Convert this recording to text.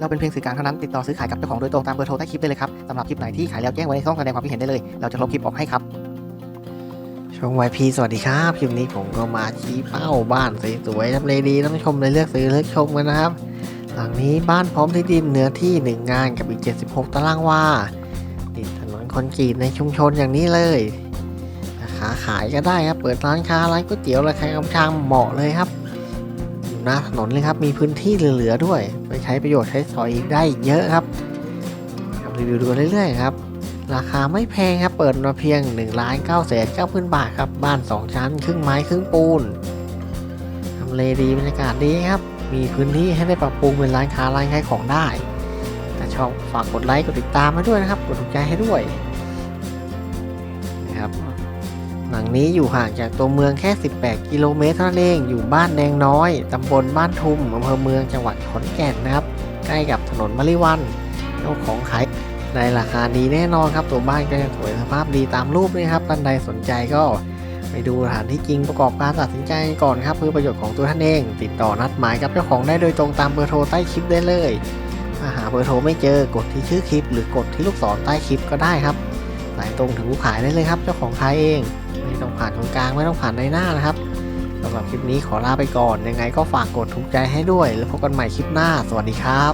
เราเป็นเพียงสื่อกลางเท่านั้นติดต่อซื้อขายกับเจ้าของโดยตรงตามเบอร์โทรใต้คลิปได้เลยครับสำหรับคลิปไหนที่ขายแล้วแจ้งไว้ในช่องแสดงความคิดเห็นได้เลย เราจะลบคลิปออกให้ครับช่องวายพีสวัสดีครับคลิปนี้ผมก็มาชี้เป้าบ้านสวยๆทำเลดีท่านผู้ชมเลยเลือกซื้อเลือกชมกันนะครับหลังนี้บ้านพร้อมที่ดินเนื้อที่ 1 งานกับอีก 76 ตารางวาติดถนนคอนกรีตในชุมชนอย่างนี้เลยราคาขายก็ได้ครับ เปิดร้านค้าร้านก๋วยเตี๋ยวราคากำชางเหมาะเลยครับอยู่หน้าถนนเลยครับ มีพื้นที่เหลือๆด้วย ใช้ประโยชน์ใช้สอยอีกได้เยอะครับรีวิวดูกันเรื่อยๆครับ ราคาไม่แพงครับ เปิดมาเพียง1นึ่งล้านเก้าแสนเก้าพันบาทครับ บ้าน 2 ชั้น ครึ่งไม้ครึ่งปูนทำเลดีบรรยากาศดีครับ มีพื้นที่ให้ได้ปรับปรุงเป็นร้านค้าร้านขายของได้ ถ้าชอบฝากกดไลค์กดติดตามมาด้วยนะครับ กดถูกใจให้ด้วยนะครับ หลังนี้อยู่ห่างจากตัวเมืองแค่ 18 กิโลเมตรเท่านั้นเอง อยู่บ้านแดงน้อย ตำบลบ้านทุมอำเภอเมืองจังหวัดขอนแก่นนะครับ ใกล้กับถนนมะลิวันเจ้าของขายในราคาดีแน่นอนครับ ตัวบ้านก็ยังสวยสภาพดีตามรูปเลยครับท่านใดสนใจก็ไปดูสถานที่จริงประกอบการตัดสินใจก่อนครับเพื่อประโยชน์ของตัวท่านเอง ติดต่อนัดหมายกับเจ้าของได้โดยตรงตามเบอร์โทรใต้คลิปได้เลยถ้าหาเบอร์โทรไม่เจอกดที่ชื่อคลิป หรือกดที่ลูกศรใต้คลิปก็ได้ครับ สายตรงถึงผู้ขายได้เลยครับ เจ้าของขายเอง ไม่ต้องผ่านตรงกลางไม่ต้องผ่านในหน้านะครับสำหรับคลิปนี้ขอลาไปก่อนยังไงก็ฝากกดถูกใจให้ด้วย แล้วพบกันใหม่คลิปหน้า สวัสดีครับ